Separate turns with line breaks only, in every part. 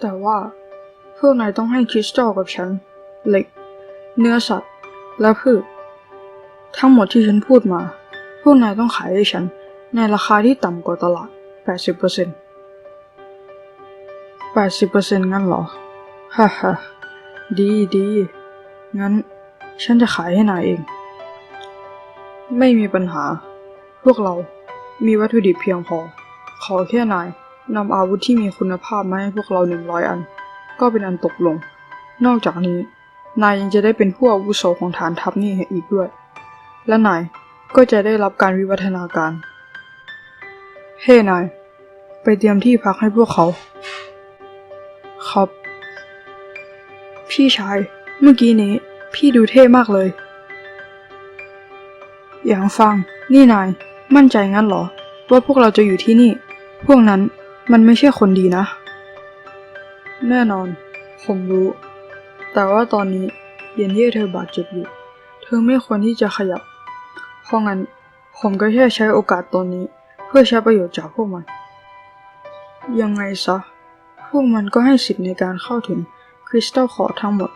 แต่ว่าพวกนายต้องให้คริสตัลกับฉัน เหล็ก เนื้อสัตว์ และพืช ทั้งหมดที่ฉันพูดมา พวกนายต้องขายให้ฉัน ในราคาที่ต่ำกว่าตลาด 80% 80%งั้นเหรอ ฮ่าฮ่าดีดี งั้น ฉันจะขายให้นายเอง ไม่มีปัญหา พวกเรามีวัตถุดิบเพียงพอ ขอแค่นาย นำอาวุธที่มีคุณภาพมาให้พวกเราหนึ่งร้อยอัน ก็เป็นอันตกลง นอกจากนี้ นายยังจะได้เป็นผู้อาวุโสของฐานทัพนี่อีกด้วย และนายก็จะได้รับการวิวัฒนาการ เฮ้นาย ไปเตรียมที่พักให้พวกเขา ครับ พี่ชาย เมื่อกี้นี้ พี่ดูเท่มากเลย อย่างฟัง นี่นาย มั่นใจงั้นเหรอ ว่าพวกเราจะอยู่ที่นี่ พวกนั้น มันไม่ใช่คนดีนะ แน่นอน ผมรู้ แต่ว่าตอนนี้เย็นเย่เธอบาดเจ็บอยู่ เธอไม่ควรที่จะขยับ เพราะงั้น ผมก็แค่ใช้โอกาสตอนนี้ เพื่อใช้ประโยชน์จากพวกมัน ยังไงซะ พวกมันก็ให้สิทธิ์ในการเข้าถึงคริสตัลคอทั้งหมด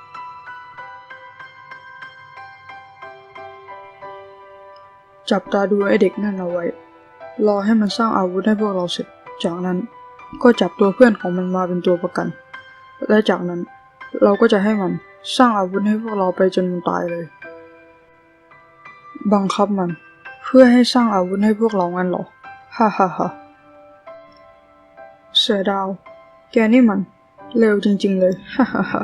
จับตาดูไอเด็กนั่นเอาไว้ รอให้มันสร้างอาวุธให้พวกเราเสร็จ จากนั้น ก็จับตัวเพื่อนของมันมาเป็นตัวประกัน และจากนั้นเราก็จะให้มันสร้างอาวุธให้พวกเราไปจนมันตายเลย บังคับมัน เพื่อให้สร้างอาวุธให้พวกเรางั้นหรอ ฮ่าฮ่าฮ่าเสือดาว แกนี่มันเร็วจริง ๆ เลย ฮ่าฮ่าฮ่า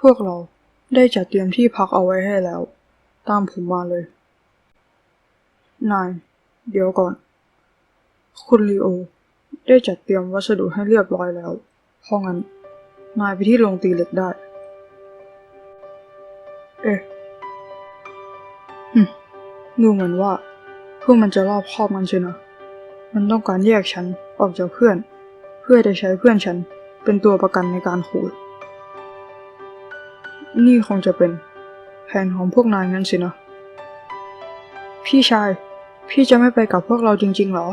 พวกเราได้จัดเตรียมที่พักเอาไว้ให้แล้ว ตามผมมาเลย นาย เดี๋ยวก่อน คุณลีโอ ได้จัดเตรียมวัสดุให้เรียบร้อยแล้ว เพราะงั้น นายไปที่โรงตีเหล็กได้ เอ๊ะหึดูเหมือนว่าพวกมันจะรอบคอบมันใช่นะ มันต้องการแยกฉันออกจากเพื่อน เพื่อจะใช้เพื่อนฉันเป็นตัวประกันในการขู่นี่คงจะเป็นแผนของพวกนายงั้นสินะ พี่ชาย พี่จะไม่ไปกับพวกเราจริงๆเหรอ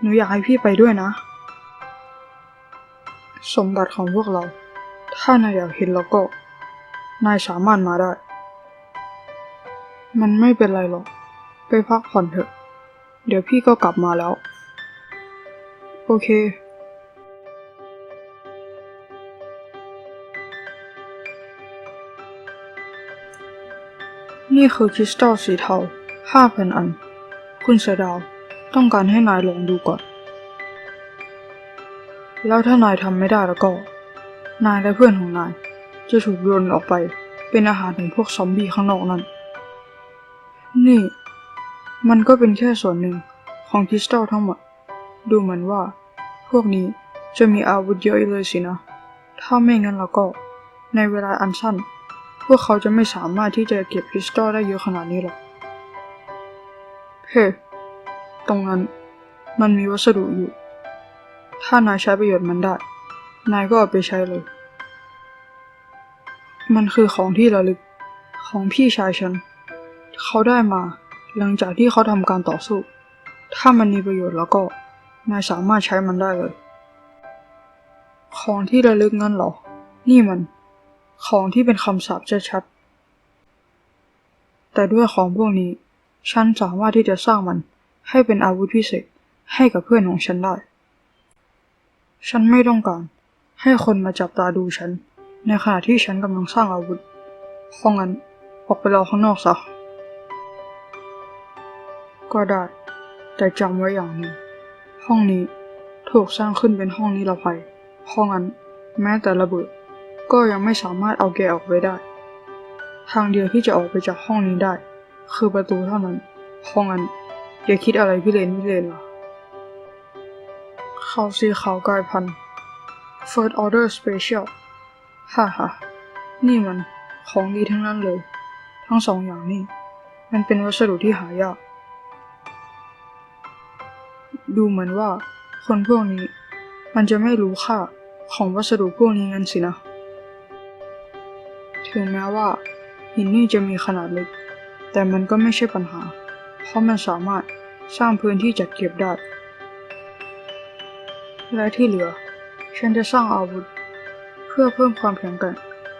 หนูอยากให้พี่ไปด้วยนะ สมบัติของพวกเรา ถ้านายอยากเห็นแล้วก็ นายสามารถมาได้ มันไม่เป็นไรหรอก ไปพักผ่อนเถอะ เดี๋ยวพี่ก็กลับมาแล้ว โอเคนี่คือคริสตัลสีเทาห้าพันอัน คุณเสดาว ต้องการให้นายลองดูก่อน แล้วถ้านายทำไม่ได้แล้วก็ นายและเพื่อนของนาย จะถูกโยนออกไปเป็นอาหารของพวกซอมบี้ข้างนอกนั่น นี่ มันก็เป็นแค่ส่วนหนึ่งของคริสตัลทั้งหมด ดูเหมือนว่า พวกนี้จะมีอาวุธเยอะเลยสินะ ถ้าไม่งั้นแล้วก็ ในเวลาอันสั้น พวกเขาจะไม่สามารถที่จะเก็บคริสตัลได้เยอะขนาดนี้หรอก เฮ้ ตรงนั้น มันมีวัสดุอยู่ ถ้านายใช้ประโยชน์มันได้ นายก็เอาไปใช้เลย มันคือของที่ระลึกของพี่ชายฉัน เขาได้มา หลังจากที่เขาทำการต่อสู้ ถ้ามันมีประโยชน์แล้วก็ นายสามารถใช้มันได้เลย ของที่ระลึกงั้นเหรอ นี่มัน ของที่เป็นคำสาปชัดๆแต่ด้วยของพวกนี้ ฉันสามารถที่จะสร้างมัน ให้เป็นอาวุธพิเศษให้กับเพื่อนของฉันได้ ฉันไม่ต้องการ ให้คนมาจับตาดูฉัน ในขณะที่ฉันกำลังสร้างอาวุธ เพราะงั้นออกไปรอข้างนอกซะ ก็ได้ แต่จำไว้อย่างหนึ่ง ห้องนี้ถูกสร้างขึ้นเป็นห้องนิรภัย เพราะงั้นแม้แต่ระเบิด ก็ยังไม่สามารถเอาแกออกไปได้ ทางเดียวที่จะออกไปจากห้องนี้ได้ คือประตูเท่านั้น เพราะงั้น อย่าคิดอะไรพิเรนพิเรนล่ะข่าวสีขาวกลายพันธุ์ First Order Special ฮ่าฮ่านี่มันของดีทั้งนั้นเลย ทั้งสองอย่างนี่ มันเป็นวัสดุที่หายาก ดูเหมือนว่าคนพวกนี้ มันจะไม่รู้ค่าของวัสดุพวกนี้งั้นสินะ ถึงแม้ว่าหินนี่จะมีขนาดเล็ก แต่มันก็ไม่ใช่ปัญหา เพราะมันสามารถสร้างพื้นที่จัดเก็บได้ และที่เหลือ ฉันจะสร้างอาวุธ เพื่อเพิ่มความแข็งแกร่ง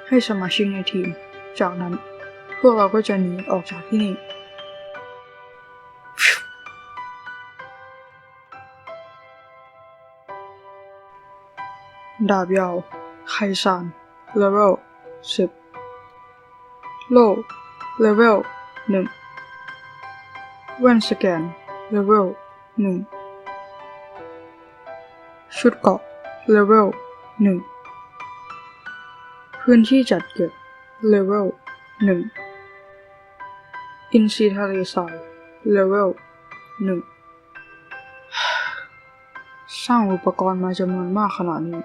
ให้สมาชิกในทีม จากนั้น พวกเราก็จะหนีออกจากที่นี่ดาบยาว ไคซาน เลเวลสิบโลเลเวลหนึ่ง แว่นสแกน เลเวลหนึ่งชุดเกาะ เลเวลหนึ่งพื้นที่จัดเก็บ เลเวลหนึ่งอินซีทะเลทราย เลเวลหนึ่งสร้างอุปกรณ์มาจำนวนมากขนาดนี้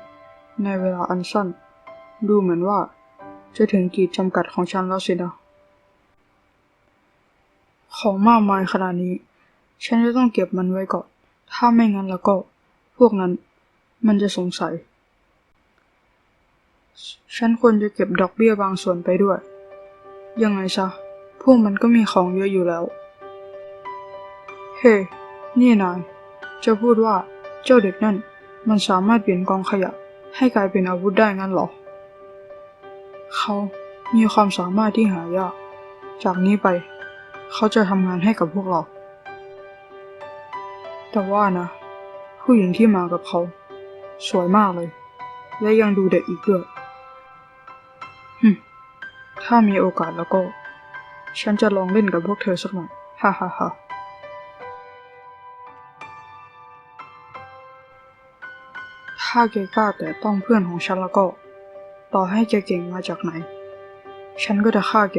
ในเวลาอันสั้น ดูเหมือนว่า จะถึงขีดจำกัดของฉันแล้วสินะ ของมากมายขนาดนี้ ฉันจะต้องเก็บมันไว้ก่อน ถ้าไม่งั้นแล้วก็ พวกนั้น มันจะสงสัย ฉันควรจะเก็บดอกเบี้ยบางส่วนไปด้วย ยังไงซะ พวกมันก็มีของเยอะอยู่แล้ว เฮ้นี่นาย จะพูดว่าเจ้าเด็กนั่น มันสามารถเปลี่ยนกองขยะให้กลายเป็นอาวุธได้งั้นเหรอ เขามีความสามารถที่หายาก จากนี้ไป เขาจะทำงานให้กับพวกเรา แต่ว่านะ ผู้หญิงที่มากับเขา สวยมากเลย และยังดูเด็กอีกด้วยหึถ้ามีโอกาสแล้วก็ ฉันจะลองเล่นกับพวกเธอสักหน่อย ฮ่าฮ่าฮ่าถ้าแกกล้าแต่ต้องเพื่อนของฉันแล้วก็ ต่อให้แกเก่งมาจากไหน ฉันก็จะฆ่าแก